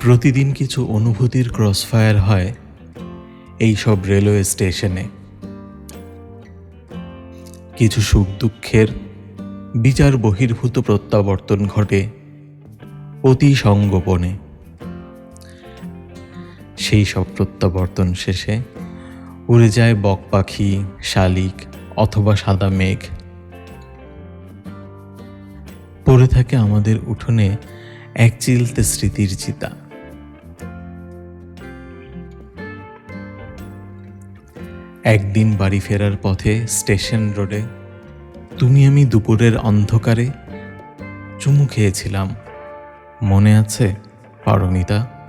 প্রতিদিন কিছু অনুভূতির ক্রসফায়ার হয় এই সব রেলওয়ে স্টেশনে। কিছু সুখ দুঃখের বিচার বহির্ভূত প্রত্যাবর্তন ঘটে অতি সঙ্গোপনে। সেই সব প্রত্যাবর্তন শেষে উড়ে যায় বক পাখি, শালিক অথবা সাদা মেঘ। পড়ে থাকে আমাদের উঠোনে এক চিলতে স্মৃতির চিতা। একদিন বাড়ি ফেরার পথে স্টেশন রোডে তুমি আমি দুপুরের অন্ধকারে চুমু খেয়েছিলাম। মনে আছে পারমিতা?